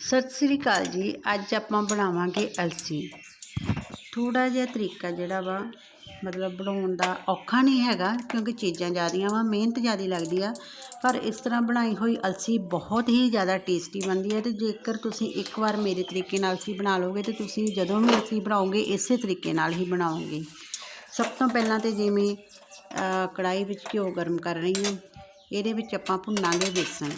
ਸਤਿ ਸ੍ਰੀ ਅਕਾਲ ਜੀ। ਅੱਜ ਆਪਾਂ ਬਣਾਵਾਂਗੇ ਅਲਸੀ। ਥੋੜਾ ਜਿਹਾ ਤਰੀਕਾ ਜਿਹੜਾ ਵਾ ਮਤਲਬ ਬਣਾਉਣ ਦਾ ਔਖਾ ਨਹੀਂ ਹੈਗਾ ਕਿਉਂਕਿ ਚੀਜ਼ਾਂ ਜ਼ਿਆਦੀਆਂ ਵਾ ਮਿਹਨਤ ਜ਼ਿਆਦੀ ਲੱਗਦੀ ਆ। ਪਰ ਇਸ ਤਰ੍ਹਾਂ ਬਣਾਈ ਹੋਈ ਅਲਸੀ ਬਹੁਤ ਹੀ ਜ਼ਿਆਦਾ ਟੇਸਟੀ ਬਣਦੀ ਹੈ ਤੇ ਜੇਕਰ ਤੁਸੀਂ ਇੱਕ ਵਾਰ ਮੇਰੇ ਤਰੀਕੇ ਨਾਲ ਅਲਸੀ ਬਣਾ ਲਓਗੇ ਤੇ ਤੁਸੀਂ ਜਦੋਂ ਵੀ ਅਲਸੀ ਬਣਾਓਗੇ ਇਸੇ ਤਰੀਕੇ ਨਾਲ ਹੀ ਬਣਾਓਗੇ। ਸਭ ਤੋਂ ਪਹਿਲਾਂ ਤੇ ਜਿਵੇਂ ਅ, ਕੜਾਹੀ ਵਿੱਚ ਘਿਓ ਗਰਮ ਕਰ ਰਹੀ ਹਾਂ ਇਹਦੇ ਵਿੱਚ ਆਪਾਂ ਭੁੰਨਾਂਗੇ ਬੇਸਣ।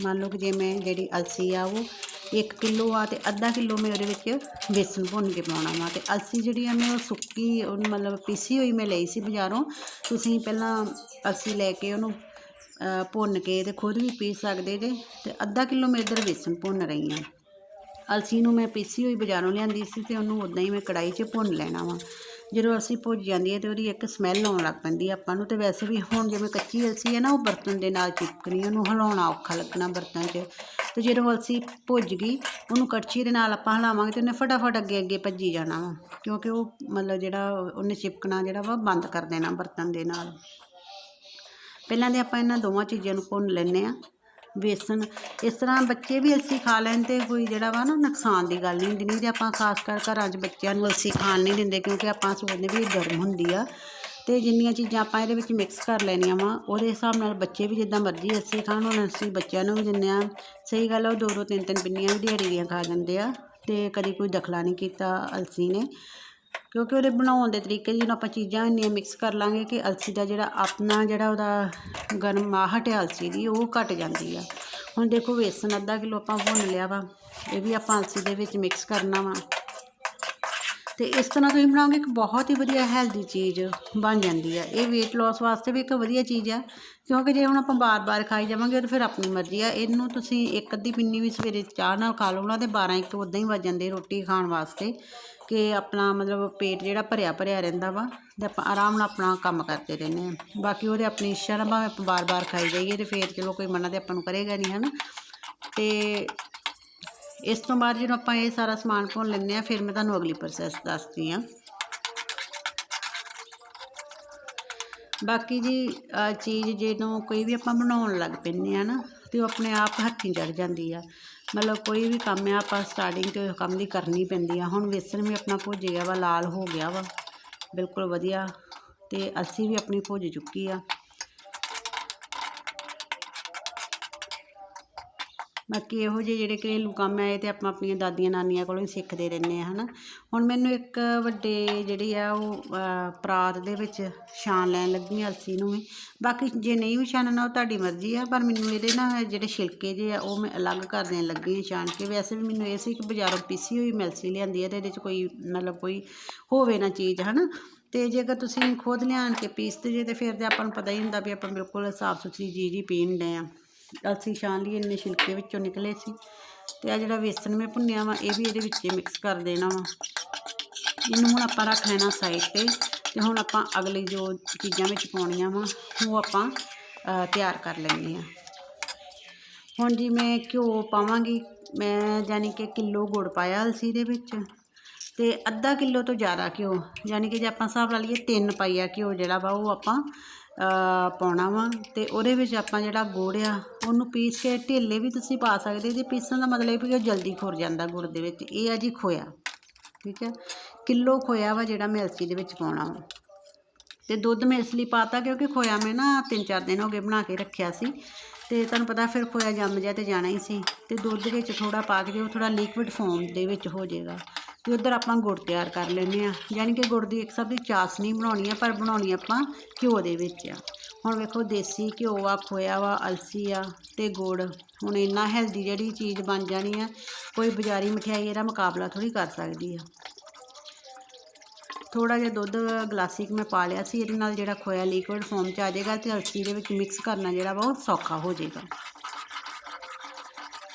ਮੰਨ ਲਓ ਕਿ ਜੇ ਮੈਂ ਜਿਹੜੀ ਅਲਸੀ ਆ ਉਹ 1 ਕਿਲੋ ਆ ਤੇ ਅੱਧਾ ਕਿਲੋ ਮੈਂ ਉਹਦੇ ਵਿੱਚ ਬੇਸਣ ਭੁੰਨ ਕੇ ਪਾਉਣਾ ਵਾ ਤੇ ਅਲਸੀ ਜਿਹੜੀ ਆ ਮੈਂ ਉਹ ਸੁੱਕੀ ਉਹਨੂੰ ਮਤਲਬ ਪੀਸੀ ਹੋਈ ਮੈਂ ਲਈ ਸੀ ਬਾਜ਼ਾਰੋਂ। ਤੁਸੀਂ ਪਹਿਲਾਂ ਅਲਸੀ ਲੈ ਕੇ ਉਹਨੂੰ ਭੁੰਨ ਕੇ ਤੇ ਖੁਦ ਵੀ ਪੀ ਸਕਦੇ ਜੇ ਤੇ ਅੱਧਾ ਕਿਲੋ ਮੈਂ ਇੱਧਰ ਬੇਸਣ ਭੁੰਨ ਰਹੀ ਹਾਂ। ਅਲਸੀ ਨੂੰ ਮੈਂ ਪੀਸੀ ਹੋਈ ਬਾਜ਼ਾਰੋਂ ਲਿਆਂਦੀ ਸੀ ਤੇ ਉਹਨੂੰ ਉਦਾਂ ਹੀ ਮੈਂ ਕੜਾਈ 'ਚ ਭੁੰਨ ਲੈਣਾ ਵਾ। ਜਦੋਂ ਅਲਸੀ ਭੁੱਜ ਜਾਂਦੀ ਹੈ ਤੇ ਉਹਦੀ ਇੱਕ ਸਮੈਲ ਆਉਣ ਲੱਗ ਪੈਂਦੀ ਆਪਾਂ ਨੂੰ ਤੇ ਵੈਸੇ ਵੀ ਹੁਣ ਜਿਵੇਂ ਕੱਚੀ ਅਲਸੀ ਹੈ ਨਾ, ਉਹ ਬਰਤਨ ਦੇ ਨਾਲ ਚਿਪਕਣੀ, ਉਹਨੂੰ ਹਿਲਾਉਣਾ ਔਖਾ ਲੱਗਣਾ ਬਰਤਨ 'ਚ। ਤੇ ਜਦੋਂ ਅਲਸੀ ਭੁੱਜ ਗਈ, ਉਹਨੂੰ ਕੜਛੀ ਦੇ ਨਾਲ ਆਪਾਂ ਹਿਲਾਵਾਂਗੇ ਤੇ ਉਹਨੇ ਫਟਾਫਟ ਅੱਗੇ ਅੱਗੇ ਭੱਜੀ ਜਾਣਾ ਵਾ, ਕਿਉਂਕਿ ਉਹ ਮਤਲਬ ਜਿਹੜਾ ਉਹਨੇ ਚਿਪਕਣਾ ਜਿਹੜਾ ਵਾ ਬੰਦ ਕਰ ਦੇਣਾ ਬਰਤਨ ਦੇ ਨਾਲ। ਪਹਿਲਾਂ ਤੇ ਆਪਾਂ ਇਹਨਾਂ ਦੋਵਾਂ ਚੀਜ਼ਾਂ ਨੂੰ ਭੁੰਨ ਲੈਂਦੇ ਆ ਬੇਸਣ ਇਸ ਤਰ੍ਹਾਂ ਬੱਚੇ ਵੀ ਅਲਸੀ ਖਾ ਲੈਣ ਤੇ ਕੋਈ ਜਿਹੜਾ ਵਾ ਨਾ ਨੁਕਸਾਨ ਦੀ ਗੱਲ ਨਹੀਂ ਹੁੰਦੀ। ਨਹੀਂ ਤੇ ਆਪਾਂ ਖਾਸ ਕਰ ਘਰਾਂ 'ਚ ਬੱਚਿਆਂ ਨੂੰ ਅਲਸੀ ਖਾਣ ਨਹੀਂ ਦਿੰਦੇ ਕਿਉਂਕਿ ਆਪਾਂ ਸੋਚਦੇ ਵੀ ਇਹ ਗਰਮ ਹੁੰਦੀ ਆ। ਤੇ ਜਿੰਨੀਆਂ ਚੀਜ਼ਾਂ ਆਪਾਂ ਇਹਦੇ ਵਿੱਚ ਮਿਕਸ ਕਰ ਲੈਣੀਆਂ ਵਾ, ਉਹਦੇ ਹਿਸਾਬ ਨਾਲ ਬੱਚੇ ਵੀ ਜਿੱਦਾਂ ਮਰਜ਼ੀ ਅਲਸੀ ਖਾਣ ਹੁਣ ਅਸੀਂ ਬੱਚਿਆਂ ਨੂੰ ਵੀ ਦਿੰਦੇ ਆ ਸਹੀ ਗੱਲ ਆ, ਉਹ ਦੋ ਦੋ ਤਿੰਨ ਤਿੰਨ ਪਿੰਨੀਆਂ ਵੀ ਦਿਹਾੜੀ ਦੀਆਂ ਖਾ ਜਾਂਦੇ ਆ। ਤੇ ਕਦੀ ਕੋਈ ਦਖਲਾ ਨਹੀਂ ਕੀਤਾ ਅਲਸੀ ਨੇ। ਕਿਉਂਕਿ ਉਹਦੇ ਬਣਾਉਣ ਦੇ ਤਰੀਕੇ ਜਿਹਨੂੰ ਆਪਾਂ ਚੀਜ਼ਾਂ ਇੰਨੀਆਂ ਮਿਕਸ ਕਰ ਲਾਂਗੇ ਕਿ ਅਲਸੀ ਦਾ ਜਿਹੜਾ ਆਪਣਾ ਜਿਹੜਾ ਉਹਦਾ ਗਰਮਾਹਟ ਹੈ ਅਲਸੀ ਦੀ, ਉਹ ਘਟ ਜਾਂਦੀ ਆ। ਹੁਣ ਦੇਖੋ ਵੇਸਣ ਅੱਧਾ ਕਿਲੋ ਆਪਾਂ ਭੁੰਨ ਲਿਆ ਵਾ, ਇਹ ਵੀ ਆਪਾਂ ਅਲਸੀ ਦੇ ਵਿੱਚ ਮਿਕਸ ਕਰਨਾ ਵਾ। ਤੇ ਇਸ ਤਰ੍ਹਾਂ ਤੁਸੀਂ ਬਣਾਓਗੇ, ਇੱਕ ਬਹੁਤ ਹੀ ਵਧੀਆ ਹੈਲਦੀ ਚੀਜ਼ ਬਣ ਜਾਂਦੀ ਆ। ਇਹ weight loss ਵਾਸਤੇ ਵੀ ਇੱਕ ਵਧੀਆ ਚੀਜ਼ ਹੈ ਕਿਉਂਕਿ ਜੇ ਹੁਣ ਆਪਾਂ ਬਾਰ-ਬਾਰ ਖਾਈ ਜਾਵਾਂਗੇ ਤਾਂ ਫਿਰ ਆਪਣੀ ਮਰਜ਼ੀ ਆ। ਇਹਨੂੰ ਤੁਸੀਂ ਇੱਕ ਅੱਧੀ ਪਿੰਨੀ ਵੀ ਸਵੇਰੇ ਚਾਹ ਨਾਲ ਖਾ ਲਓ ਨਾ ਤੇ 12 ਇੱਕ ਉਦਾਂ ਹੀ ਵੱਜ ਜਾਂਦੇ ਰੋਟੀ ਖਾਣ ਵਾਸਤੇ। ਕਿ ਆਪਣਾ ਮਤਲਬ ਪੇਟ ਜਿਹੜਾ ਭਰਿਆ ਭਰਿਆ ਰਹਿੰਦਾ ਵਾ ਤੇ ਆਪਾਂ ਆਰਾਮ ਨਾਲ ਆਪਣਾ ਕੰਮ ਕਰਦੇ ਰਹਿੰਦੇ ਆ ਬਾਕੀ ਉਹਦੇ ਆਪਣੀ ਇੱਛਾ ਨਾਲ ਭਾਵੇਂ ਆਪਾਂ ਬਾਰ-ਬਾਰ ਖਾਈ ਜਾਈਏ ਤੇ ਫਿਰ ਚਲੋ ਕੋਈ ਮਨਾ ਤੇ ਆਪਾਂ ਨੂੰ ਕਰੇਗਾ ਨਹੀਂ, ਹਨ? ਤੇ ਇਸ ਤੋਂ ਬਾਅਦ ਜਦੋਂ ਆਪਾਂ ਇਹ ਸਾਰਾ ਸਮਾਨ ਭੁੰਨ ਲੈਂਦੇ ਆ ਫਿਰ ਮੈਂ ਤੁਹਾਨੂੰ ਅਗਲੀ ਪ੍ਰੋਸੈਸ ਦੱਸਦੀ ਆ ਬਾਕੀ ਜੀ ਅਹ ਚੀਜ਼ ਜਦੋਂ ਕੋਈ ਵੀ ਆਪਾਂ ਬਣਾਉਣ ਲੱਗ ਪੈਂਦੇ ਆ ਨਾ, ਤੇ ਉਹ ਆਪਣੇ ਆਪ ਹੱਥੀਂ ਚੜ ਜਾਂਦੀ ਆ। ਮਤਲਬ ਕੋਈ ਵੀ ਕੰਮ ਆ, ਆਪਾਂ ਸਟਾਰਟਿੰਗ ਤੇ ਕੰਮ ਦੀ ਕਰਨੀ ਪੈਂਦੀ ਆ। ਹੁਣ ਵੇਸਣ ਵੀ ਆਪਣਾ ਭੁੱਜ ਗਿਆ ਵਾ, ਲਾਲ ਹੋ ਗਿਆ ਵਾ। ਬਿਲਕੁਲ ਵਧੀਆ। ਤੇ ਅਸੀਂ ਵੀ ਆਪਣੀ ਭੁੱਜ ਚੁੱਕੀ ਆ। ਬਾਕੀ ਇਹੋ ਜਿਹੇ ਜਿਹੜੇ ਘਰੇਲੂ ਕੰਮ ਹੈ ਇਹ ਤੇ ਆਪਾਂ ਆਪਣੀਆਂ ਦਾਦੀਆਂ ਨਾਨੀਆਂ ਕੋਲੋਂ ਹੀ ਸਿੱਖਦੇ ਰਹਿੰਦੇ ਆ, ਹਨਾ। ਹੁਣ ਮੈਨੂੰ ਇੱਕ ਵੱਡੇ ਜਿਹੜੀ ਆ ਉਹ ਪਰਾਤ ਦੇ ਵਿੱਚ ਛਾਣ ਲੈਣ ਲੱਗੀ ਹਾਂ ਅਲਸੀ ਨੂੰ ਵੀ। ਬਾਕੀ ਜੇ ਨਹੀਂ ਵੀ ਛਾਨਣਾ ਉਹ ਤੁਹਾਡੀ ਮਰਜ਼ੀ ਆ, ਪਰ ਮੈਨੂੰ ਇਹਦੇ ਨਾ ਜਿਹੜੇ ਛਿਲਕੇ ਜੇ ਆ, ਉਹ ਮੈਂ ਅਲੱਗ ਕਰ ਦੇਣ ਲੱਗੀ ਹਾਂ ਛਾਣ ਕੇ। ਵੈਸੇ ਵੀ ਮੈਨੂੰ ਇਹ ਸੀ ਕਿ ਬਾਜ਼ਾਰੋਂ ਪੀਸੀ ਹੋਈ ਮਿਲਸੀ ਲਿਆਂਦੀ ਹੈ ਤੇ ਇਹਦੇ 'ਚ ਕੋਈ ਮਤਲਬ ਕੋਈ ਹੋਵੇ ਨਾ ਚੀਜ਼, ਹਨਾ? ਤੇ ਜੇਕਰ ਤੁਸੀਂ ਖੁਦ ਲਿਆਣ ਕੇ ਪੀਸਦੇ ਜੇ, ਤੇ ਫਿਰ ਤੇ ਆਪਾਂ ਨੂੰ ਪਤਾ ਹੀ ਹੁੰਦਾ ਵੀ ਆਪਾਂ ਬਿਲਕੁਲ ਸਾਫ਼ ਸੁਥਰੀ ਚੀਜ਼ ਹੀ ਪੀਣ ਡਏ ਆ। ਅਲਸੀ ਛਾਣ ਲਈ ਇੰਨੇ ਛਿਲਕੇ ਵਿੱਚੋਂ ਨਿਕਲੇ ਸੀ। ਤੇ ਆ ਜਿਹੜਾ ਵੇਸਣ ਮੈਂ ਭੁੰਨਿਆ ਵਾ, ਇਹ ਵੀ ਇਹਦੇ ਵਿੱਚ ਮਿਕਸ ਕਰ ਦੇਣਾ ਵਾ। ਇਹਨੂੰ ਹੁਣ ਆਪਾਂ ਰੱਖ ਲੈਣਾ ਸਾਈਡ ਤੇ। ਤੇ ਹੁਣ ਆਪਾਂ ਅਗਲੀ ਜੋ ਚੀਜ਼ਾਂ ਵਿੱਚ ਪਾਉਣੀਆਂ ਵਾ, ਉਹ ਆਪਾਂ ਤਿਆਰ ਕਰ ਲੈਂਦੇ ਆ ਹੁਣ ਜੀ ਮੈਂ ਘਿਓ ਪਾਵਾਂਗੀ। ਮੈਂ ਯਾਨੀ ਕਿ ਕਿਲੋ ਗੁੜ ਪਾਇਆ ਅਲਸੀ ਦੇ ਵਿੱਚ ਤੇ ਅੱਧਾ ਕਿਲੋ ਤੋਂ ਜ਼ਿਆਦਾ ਘਿਓ। ਯਾਨੀ ਕਿ ਜੇ ਆਪਾਂ ਹਿਸਾਬ ਲਾ ਲਈਏ ਤਿੰਨ ਪਾਈਆ ਘਿਓ ਜਿਹੜਾ ਵਾ, ਉਹ ਆਪਾਂ ਪਾਉਣਾ ਵਾ ਤੇ ਉਹਦੇ ਵਿੱਚ ਆਪਾਂ ਜਿਹੜਾ ਗੁੜ ਆ, ਉਹਨੂੰ ਪੀਸ ਕੇ ਢੇਲੇ ਵੀ ਤੁਸੀਂ ਪਾ ਸਕਦੇ ਜੇ। ਪੀਸਣ ਦਾ ਮਤਲਬ ਇਹ ਵੀ ਉਹ ਜਲਦੀ ਖੁਰ ਜਾਂਦਾ ਗੁੜ ਦੇ ਵਿੱਚ। ਇਹ ਆ ਜੀ ਖੋਇਆ। ਠੀਕ ਹੈ? ਕਿਲੋ ਖੋਇਆ ਵਾ ਜਿਹੜਾ ਮੈਂ ਅਲਸੀ ਦੇ ਵਿੱਚ ਪਾਉਣਾ ਵਾ। ਤੇ ਦੁੱਧ ਮੈਂ ਇਸ ਲਈ ਪਾਤਾ ਕਿਉਂਕਿ ਖੋਇਆ ਮੈਂ ਨਾ ਤਿੰਨ ਚਾਰ ਦਿਨ ਹੋ ਗਏ ਬਣਾ ਕੇ ਰੱਖਿਆ ਸੀ। ਤੇ ਤੁਹਾਨੂੰ ਪਤਾ ਫਿਰ ਖੋਇਆ ਜੰਮ ਜਾ ਤੇ ਜਾਣਾ ਹੀ ਸੀ। ਤੇ ਦੁੱਧ ਵਿੱਚ ਥੋੜਾ ਪਾ ਕੇ ਉਹ ਥੋੜਾ ਲਿਕਵਿਡ ਫਾਰਮ ਦੇ ਵਿੱਚ ਹੋ ਜਾਏਗਾ। ਤੇ ਉਧਰ ਆਪਾਂ ਗੁੜ ਤਿਆਰ ਕਰ ਲੈਂਦੇ ਆ ਯਾਨੀ ਕਿ ਗੁੜ ਦੀ ਇੱਕ ਸਭ ਦੀ ਚਾਸਨੀ ਬਣਾਉਣੀ ਆ, ਪਰ ਬਣਾਉਣੀ ਆਪਾਂ ਘਿਓ ਦੇ ਵਿੱਚ ਆ। ਹੁਣ ਵੇਖੋ ਦੇਸੀ ਘਿਓ ਆ, ਖੋਇਆ ਵਾ, ਅਲਸੀ ਆ ਤੇ ਗੁੜ। ਹੁਣ ਇੰਨਾ ਹੈਲਦੀ ਜਿਹੜੀ ਚੀਜ਼ ਬਣ ਜਾਣੀ ਆ, ਕੋਈ ਬਾਜ਼ਾਰੀ ਮਠਿਆਈ ਇਹਦਾ ਮੁਕਾਬਲਾ ਥੋੜੀ ਕਰ ਸਕਦੀ ਆ। ਥੋੜਾ ਜਿਹਾ ਦੁੱਧ ਗਲਾਸੀ ਕੁ ਮੈਂ ਪਾ ਲਿਆ ਸੀ, ਇਹਦੇ ਨਾਲ ਜਿਹੜਾ ਖੋਇਆ ਲਿਕੁਇਡ ਫਾਰਮ 'ਚ ਆ ਜਾਏਗਾ ਤੇ ਅਲਸੀ ਦੇ ਵਿੱਚ ਮਿਕਸ ਕਰਨਾ ਜਿਹੜਾ ਵਾ ਉਹ ਸੌਖਾ ਹੋ ਜਾਏਗਾ।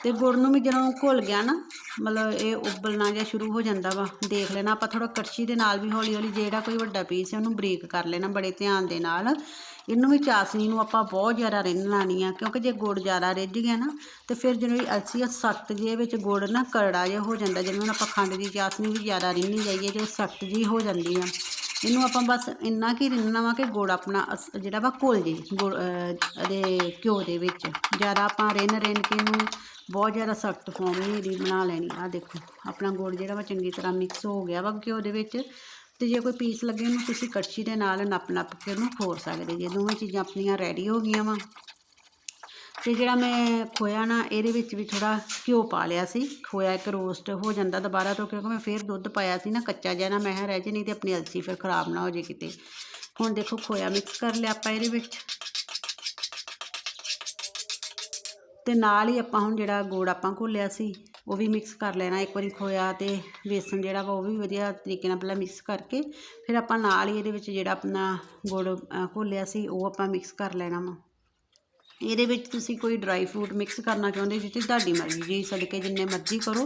ਤੇ ਗੁੜ ਨੂੰ ਵੀ ਜਦੋਂ ਘੁਲ ਗਿਆ ਨਾ ਮਤਲਬ ਇਹ ਉਬਲਣਾ ਜਿਹਾ ਸ਼ੁਰੂ ਹੋ ਜਾਂਦਾ ਵਾ, ਦੇਖ ਲੈਣਾ, ਆਪਾਂ ਥੋੜਾ ਕੜਛੀ ਦੇ ਨਾਲ ਵੀ ਹੌਲੀ ਹੌਲੀ ਜਿਹੜਾ ਕੋਈ ਵੱਡਾ ਪੀਸ ਹੈ ਉਹਨੂੰ ਬਰੀਕ ਕਰ ਲੈਣਾ ਬੜੇ ਧਿਆਨ ਦੇ ਨਾਲ। ਇਹਨੂੰ ਵੀ ਚਾਸਨੀ ਨੂੰ ਆਪਾਂ ਬਹੁਤ ਜ਼ਿਆਦਾ ਰਿੰਨਣਾ ਨਹੀਂ ਆ, ਕਿਉਂਕਿ ਜੇ ਗੁੜ ਜ਼ਿਆਦਾ ਰਿੱਝ ਗਿਆ ਨਾ, ਤੇ ਫਿਰ ਜਦੋਂ ਅਸੀਂ ਆ ਸਖਤ ਜਿਹੇ ਵਿੱਚ ਗੁੜ ਨਾ ਕਰੜਾ ਜਿਹਾ ਹੋ ਜਾਂਦਾ, ਜਿਵੇਂ ਹੁਣ ਆਪਾਂ ਖੰਡ ਦੀ ਚਾਸਨੀ ਵੀ ਜ਼ਿਆਦਾ ਰਿੰਨੀ ਜਾਈਏ ਤੇ ਸਖਤ ਜਿਹੀ ਹੋ ਜਾਂਦੀ ਆ। ਇਹਨੂੰ ਆਪਾਂ ਬਸ ਇੰਨਾ ਕੀ ਰਿੰਨਣਾ ਵਾ ਕਿ ਗੁੜ ਆਪਣਾ ਅਸ- ਜਿਹੜਾ ਵਾ ਘੁਲ ਜੇ, ਗੁੜ ਇਹਦੇ ਘਿਓ ਦੇ ਵਿੱਚ। ਜ਼ਿਆਦਾ ਆਪਾਂ ਰਿੰਨ ਰਿੰਨ ਕੇ ਇਹਨੂੰ ਬਹੁਤ ਜ਼ਿਆਦਾ ਸਖਤ ਫੋਮ ਨਹੀਂ ਇਹਦੀ ਬਣਾ ਲੈਣੀ। ਆ ਦੇਖੋ, ਆਪਣਾ ਗੁੜ ਜਿਹੜਾ ਵਾ ਚੰਗੀ ਤਰ੍ਹਾਂ ਮਿਕਸ ਹੋ ਗਿਆ ਵਾ ਘਿਓ ਦੇ ਵਿੱਚ। ਤੇ ਜੇ ਕੋਈ ਪੀਸ ਲੱਗੇ ਉਹਨੂੰ ਤੁਸੀਂ ਕੜਛੀ ਦੇ ਨਾਲ ਨੱਪ ਨੱਪ ਕੇ ਉਹਨੂੰ ਖੋਰ ਸਕਦੇ ਜੇ। ਦੋਵੇਂ ਚੀਜ਼ਾਂ ਆਪਣੀਆਂ ਰੈਡੀ ਹੋ ਗਈਆਂ ਵਾ। ਤੇ ਜਿਹੜਾ ਮੈਂ ਖੋਇਆ ਨਾ, ਇਹਦੇ ਵਿੱਚ ਵੀ ਥੋੜਾ ਘਿਓ ਪਾ ਲਿਆ ਸੀ। ਖੋਇਆ ਇੱਕ ਰੋਸਟ ਹੋ ਜਾਂਦਾ ਦੁਬਾਰਾ ਤੋਂ, ਕਿਉਂਕਿ ਮੈਂ ਫੇਰ ਦੁੱਧ ਪਾਇਆ ਸੀ ਨਾ, ਕੱਚਾ ਜਿਹਾ ਨਾ, ਮੈਂ ਕਿਹਾ ਰਹਿ ਜੇ ਨਹੀਂ ਤੇ ਆਪਣੀ ਅਲਸੀ ਫਿਰ ਖਰਾਬ ਨਾ ਹੋ ਜੇ ਕਿਤੇ। ਹੁਣ ਦੇਖੋ, ਖੋਇਆ ਮਿਕਸ ਕਰ ਲਿਆ ਆਪਾਂ ਇਹਦੇ ਵਿੱਚ। ਤੇ ਨਾਲ ਹੀ ਆਪਾਂ ਹੁਣ ਜਿਹੜਾ ਗੁੜ ਆਪਾਂ ਘੋਲਿਆ ਸੀ, ਉਹ ਵੀ ਮਿਕਸ ਕਰ ਲੈਣਾ। ਇੱਕ ਵਾਰੀ ਖੋਇਆ ਤੇ ਬੇਸਨ ਜਿਹੜਾ ਵਾ, ਉਹ ਵੀ ਵਧੀਆ ਤਰੀਕੇ ਨਾਲ ਪਹਿਲਾਂ ਮਿਕਸ ਕਰਕੇ, ਫਿਰ ਆਪਾਂ ਨਾਲ ਹੀ ਇਹਦੇ ਵਿੱਚ ਜਿਹੜਾ ਆਪਣਾ ਗੁੜ ਘੋਲਿਆ ਸੀ, ਉਹ ਆਪਾਂ ਮਿਕਸ ਕਰ ਲੈਣਾ ਵਾ। ਇਹਦੇ ਵਿੱਚ ਤੁਸੀਂ ਕੋਈ ਡਰਾਈ ਫਰੂਟ ਮਿਕਸ ਕਰਨਾ ਚਾਹੁੰਦੇ ਜੀ ਤੇ ਤੁਹਾਡੀ ਮਰਜ਼ੀ ਜੀ ਸਦਕੇ ਜਿੰਨੇ ਮਰਜ਼ੀ ਕਰੋ,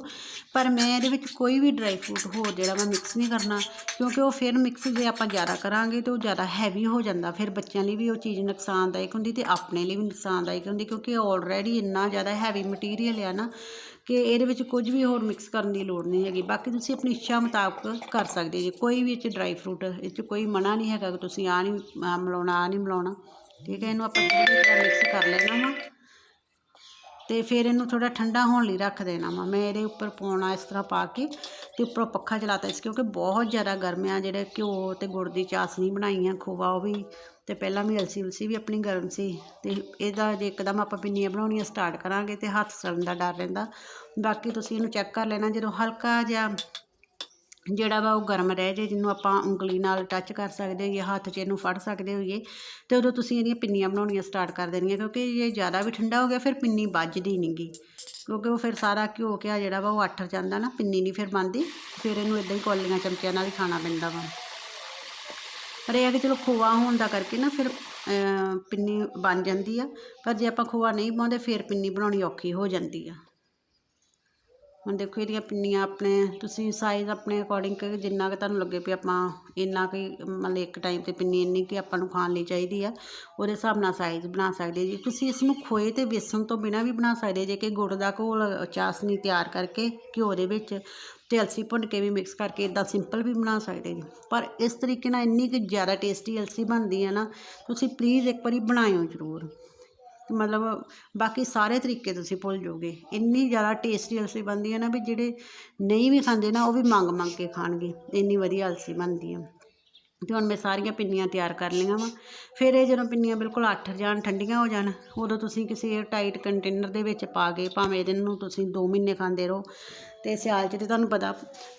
ਪਰ ਮੈਂ ਇਹਦੇ ਵਿੱਚ ਕੋਈ ਵੀ ਡਰਾਈ ਫਰੂਟ ਹੋਰ ਜਿਹੜਾ ਮੈਂ ਮਿਕਸ ਨਹੀਂ ਕਰਨਾ, ਕਿਉਂਕਿ ਉਹ ਫਿਰ ਮਿਕਸ ਜੇ ਆਪਾਂ ਜ਼ਿਆਦਾ ਕਰਾਂਗੇ ਤਾਂ ਉਹ ਜ਼ਿਆਦਾ ਹੈਵੀ ਹੋ ਜਾਂਦਾ, ਫਿਰ ਬੱਚਿਆਂ ਲਈ ਵੀ ਉਹ ਚੀਜ਼ ਨੁਕਸਾਨਦਾਇਕ ਹੁੰਦੀ ਤੇ ਆਪਣੇ ਲਈ ਵੀ ਨੁਕਸਾਨਦਾਇਕ ਹੁੰਦੀ, ਕਿਉਂਕਿ ਆਲਰੇਡੀ ਇੰਨਾ ਜ਼ਿਆਦਾ ਹੈਵੀ ਮਟੀਰੀਅਲ ਆ ਨਾ ਕਿ ਇਹਦੇ ਵਿੱਚ ਕੁਝ ਵੀ ਹੋਰ ਮਿਕਸ ਕਰਨ ਦੀ ਲੋੜ ਨਹੀਂ ਹੈਗੀ। ਬਾਕੀ ਤੁਸੀਂ ਆਪਣੀ ਇੱਛਾ ਮੁਤਾਬਕ ਕਰ ਸਕਦੇ ਜੀ। ਕੋਈ ਵੀ ਇਹ 'ਚ ਡਰਾਈ ਫਰੂਟ ਇਹ 'ਚ ਕੋਈ ਮਨਾ ਨਹੀਂ ਹੈਗਾ ਕਿ ਤੁਸੀਂ ਆ ਨਹੀਂ ਮਿਲਾਉਣਾ ਆ ਨਹੀਂ ਮਿਲਾਉਣਾ। ਠੀਕ ਹੈ, ਇਹਨੂੰ ਆਪਾਂ ਚੰਗੀ ਤਰ੍ਹਾਂ ਮਿਕਸ ਕਰ ਲੈਣਾ ਵਾ। ਤੇ ਫਿਰ ਇਹਨੂੰ ਥੋੜਾ ਠੰਡਾ ਹੋਣ ਲਈ ਰੱਖ ਦੇਣਾ ਵਾ। ਮੈਂ ਇਹਦੇ ਉੱਪਰ ਪਾਉਣਾ, ਇਸ ਤਰ੍ਹਾਂ ਪਾ ਕੇ ਤੇ ਉੱਪਰੋਂ ਪੱਖਾ ਚਲਾਤਾ ਇਸ ਕਿਉਂਕਿ ਬਹੁਤ ਜ਼ਿਆਦਾ ਗਰਮ ਆ, ਜਿਹੜੇ ਘਿਓ ਤੇ ਗੁੜ ਦੀ ਚਾਸਨੀ ਬਣਾਈ ਆ ਖੋਵਾ ਉਹ ਵੀ। ਤੇ ਪਹਿਲਾਂ ਵੀ ਅਲਸੀ ਉਲਸੀ ਵੀ ਆਪਣੀ ਗਰਮ ਸੀ ਤੇ ਇਹਦਾ ਜੇ ਇੱਕਦਮ ਆਪਾਂ ਪਿੰਨੀਆਂ ਬਣਾਉਣੀਆਂ ਸਟਾਰਟ ਕਰਾਂਗੇ ਤੇ ਹੱਥ ਸੜਨ ਦਾ ਡਰ ਰਹਿੰਦਾ। ਬਾਕੀ ਤੁਸੀਂ ਇਹਨੂੰ ਚੈੱਕ ਕਰ ਲੈਣਾ, ਜਦੋਂ ਹਲਕਾ ਜਿਹਾ ਜਿਹੜਾ ਵਾ ਉਹ ਗਰਮ ਰਹਿ ਜੇ ਜਿਹਨੂੰ ਆਪਾਂ ਉਂਗਲੀ ਨਾਲ ਟੱਚ ਕਰ ਸਕਦੇ ਹੋਈਏ, ਹੱਥ 'ਚ ਇਹਨੂੰ ਫੜ ਸਕਦੇ ਹੋਈਏ, ਤੇ ਉਦੋਂ ਤੁਸੀਂ ਇਹਦੀਆਂ ਪਿੰਨੀਆਂ ਬਣਾਉਣੀਆਂ ਸਟਾਰਟ ਕਰ ਦੇਣੀਆਂ, ਕਿਉਂਕਿ ਜੇ ਜ਼ਿਆਦਾ ਵੀ ਠੰਡਾ ਹੋ ਗਿਆ, ਫਿਰ ਪਿੰਨੀ ਵੱਜਦੀ ਨਹੀਂਗੀ ਕਿਉਂਕਿ ਉਹ ਫਿਰ ਸਾਰਾ ਘਿਓ ਘਿਆ ਜਿਹੜਾ ਵਾ ਉਹ ਅੱਠਰ ਜਾਂਦਾ ਨਾ, ਪਿੰਨੀ ਨਹੀਂ ਫਿਰ ਬਣਦੀ, ਫਿਰ ਇਹਨੂੰ ਇਦਾਂ ਹੀ ਕੌਲੀਆਂ ਚਮਚਿਆਂ ਨਾਲ ਹੀ ਖਾਣਾ ਪੈਂਦਾ ਵਾ। ਪਰ ਇਹ ਆ ਕਿ ਚਲੋ ਖੋਆ ਹੋਣ ਦਾ ਕਰਕੇ ਨਾ ਫਿਰ ਪਿੰਨੀ ਬਣ ਜਾਂਦੀ ਆ, ਪਰ ਜੇ ਆਪਾਂ ਖੋਆ ਨਹੀਂ ਪਾਉਂਦੇ, ਫਿਰ ਪਿੰਨੀ ਬਣਾਉਣੀ ਔਖੀ ਹੋ ਜਾਂਦੀ ਆ। ਹੁਣ ਦੇਖੋ ਇਹਦੀਆਂ ਪਿੰਨੀਆਂ ਆਪਣੇ, ਤੁਸੀਂ ਸਾਈਜ਼ ਆਪਣੇ ਅਕੋਰਡਿੰਗ ਕਿ ਜਿੰਨਾ ਕਿ ਤੁਹਾਨੂੰ ਲੱਗੇ ਵੀ ਆਪਾਂ ਇੰਨਾ ਕਿ ਮਤਲਬ ਇੱਕ ਟਾਈਮ ਤੇ ਪਿੰਨੀ ਇੰਨੀ ਕਿ ਆਪਾਂ ਨੂੰ ਖਾਣ ਲਈ ਚਾਹੀਦੀ ਆ, ਉਹਦੇ ਹਿਸਾਬ ਨਾਲ ਸਾਈਜ਼ ਬਣਾ ਸਕਦੇ ਜੀ। ਤੁਸੀਂ ਇਸ ਨੂੰ ਖੋਏ ਤੇ ਬੇਸਣ ਤੋਂ ਬਿਨਾਂ ਵੀ ਬਣਾ ਸਕਦੇ ਜੇ ਕਿ ਗੁੜ ਦਾ ਘੋਲ, ਚਾਸਨੀ ਤਿਆਰ ਕਰਕੇ ਘਿਓ ਦੇ ਵਿੱਚ ਤੇ ਅਲਸੀ ਭੁੰਨ ਕੇ ਵੀ ਮਿਕਸ ਕਰਕੇ ਇਦਾਂ ਸਿੰਪਲ ਵੀ ਬਣਾ ਸਕਦੇ ਜੀ। ਪਰ ਇਸ ਤਰੀਕੇ ਨਾਲ ਇੰਨੀ ਕਿ ਜ਼ਿਆਦਾ ਟੇਸਟੀ ਅਲਸੀ ਬਣਦੀ ਹੈ ਨਾ, ਤੁਸੀਂ ਪਲੀਜ਼ ਇੱਕ ਵਾਰੀ ਬਣਾਇਓ ਜ਼ਰੂਰ। ਮਤਲਬ ਬਾਕੀ ਸਾਰੇ ਤਰੀਕੇ ਤੁਸੀਂ ਭੁੱਲ ਜਾਓਗੇ। ਇੰਨੀ ਜ਼ਿਆਦਾ ਟੇਸਟੀ ਅਲਸੀ ਬਣਦੀ ਹੈ ਨਾ ਵੀ ਜਿਹੜੇ ਨਹੀਂ ਵੀ ਖਾਂਦੇ ਨਾ, ਉਹ ਵੀ ਮੰਗ ਮੰਗ ਕੇ ਖਾਣਗੇ। ਇੰਨੀ ਵਧੀਆ ਅਲਸੀ ਬਣਦੀ ਹੈ ਤੇ ਹੁਣ ਮੈਂ ਸਾਰੀਆਂ ਪਿੰਨੀਆਂ ਤਿਆਰ ਕਰ ਲਈਆਂ ਵਾ। ਫਿਰ ਇਹ ਜਦੋਂ ਪਿੰਨੀਆਂ ਬਿਲਕੁਲ ਅੱਠ ਜਾਣ, ਠੰਡੀਆਂ ਹੋ ਜਾਣ, ਉਦੋਂ ਤੁਸੀਂ ਕਿਸੇ ਟਾਈਟ ਕੰਟੇਨਰ ਦੇ ਵਿੱਚ ਪਾ ਕੇ ਭਾਵੇਂ ਇਹਦੇ ਨੂੰ ਤੁਸੀਂ 2 ਮਹੀਨੇ ਖਾਂਦੇ ਰਹੋ। ਤੇ ਸਿਆਲ 'ਚ ਤੇ ਤੁਹਾਨੂੰ ਪਤਾ,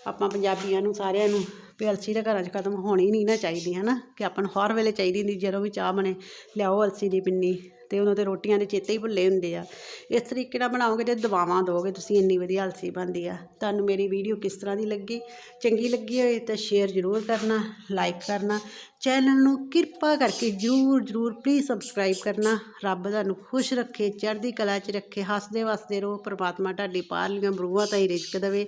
ਆਪਾਂ ਪੰਜਾਬੀਆਂ ਨੂੰ ਸਾਰਿਆਂ ਨੂੰ ਵੀ ਅਲਸੀ ਤਾਂ ਘਰਾਂ 'ਚ ਖਤਮ ਹੋਣੀ ਨਹੀਂ ਨਾ ਚਾਹੀਦੀ ਹੈ ਨਾ ਕਿ ਆਪਾਂ ਨੂੰ ਹਰ ਵੇਲੇ ਚਾਹੀਦੀ ਹੁੰਦੀ, ਜਦੋਂ ਵੀ ਚਾਹ ਬਣੇ, ਲਿਆਓ ਅਲਸੀ ਦੀ ਪਿੰਨੀ। ਤੇ ਉਹਨਾਂ ਦੇ ਰੋਟੀਆਂ ਦੇ ਚੇਤੇ ਹੀ ਭੁੱਲੇ ਹੁੰਦੇ ਆ। ਇਸ ਤਰੀਕੇ ਨਾਲ ਬਣਾਓਗੇ ਤੇ ਦਵਾਵਾਂ ਦੋਗੇ, ਤੁਸੀਂ ਇੰਨੀ ਵਧੀਆ ਅਲਸੀ ਬਣਦੀ ਆ। ਤੁਹਾਨੂੰ ਮੇਰੀ ਵੀਡੀਓ ਕਿਸ ਤਰ੍ਹਾਂ ਦੀ ਲੱਗੀ? ਚੰਗੀ ਲੱਗੀ ਹੋਏ ਤਾਂ ਸ਼ੇਅਰ ਜ਼ਰੂਰ ਕਰਨਾ ਲਾਈਕ ਕਰਨਾ। ਚੈਨਲ ਨੂੰ ਕਿਰਪਾ ਕਰਕੇ ਜ਼ਰੂਰ ਜ਼ਰੂਰ ਪਲੀਜ਼ ਸਬਸਕ੍ਰਾਈਬ ਕਰਨਾ। ਰੱਬ ਤੁਹਾਨੂੰ ਖੁਸ਼ ਰੱਖੇ, ਚੜ੍ਹਦੀ ਕਲਾ 'ਚ ਰੱਖੇ ਹੱਸਦੇ ਵਸਦੇ ਰਹੋ, ਪ੍ਰਮਾਤਮਾ ਤੁਹਾਡੀ ਪਾਰਲੀਆਂ ਬਰੂਹਾਂ ਤਾਈ ਰਿਜ਼ਕ ਦੇਵੇ।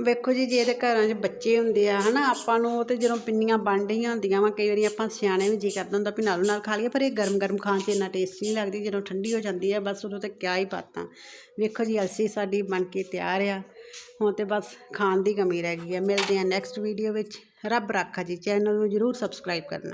ਵੇਖੋ ਜੀ, ਜੇ ਇਹਦੇ ਘਰਾਂ 'ਚ ਬੱਚੇ ਹੁੰਦੇ ਆ, ਹਨਾ, ਆਪਾਂ ਨੂੰ ਉਹ ਤੇ ਜਦੋਂ ਪਿੰਨੀਆਂ ਬਣ ਰਹੀਆਂ ਹੁੰਦੀਆਂ ਵਾ, ਕਈ ਵਾਰੀ ਆਪਾਂ ਸਿਆਣੇ ਵੀ ਜੀ ਕਰਦਾ ਹੁੰਦਾ ਵੀ ਨਾਲੋਂ ਨਾਲ ਖਾ ਲਈਏ, ਪਰ ਇਹ ਗਰਮ ਗਰਮ ਖਾਣ 'ਚ ਇੰਨਾ ਟੇਸਟੀ ਨਹੀਂ ਲੱਗਦੀ, ਜਦੋਂ ਠੰਡੀ ਹੋ ਜਾਂਦੀ ਆ, ਬਸ ਉਦੋਂ ਤੇ ਕਿਆ ਹੀ ਬਾਤਾਂ ਵੇਖੋ ਜੀ, ਅਲਸੀ ਸਾਡੀ ਬਣ ਕੇ ਤਿਆਰ ਆ। ਹੁਣ ਤੇ ਬਸ ਖਾਣ ਦੀ ਕਮੀ ਰਹਿ ਗਈ ਆ। ਮਿਲਦੇ ਆ ਨੈਕਸਟ ਵੀਡੀਓ ਵਿੱਚ। ਰੱਬ ਰਾਖਾ ਜੀ, ਚੈਨਲ ਨੂੰ ਜ਼ਰੂਰ ਸਬਸਕ੍ਰਾਈਬ ਕਰਨਾ।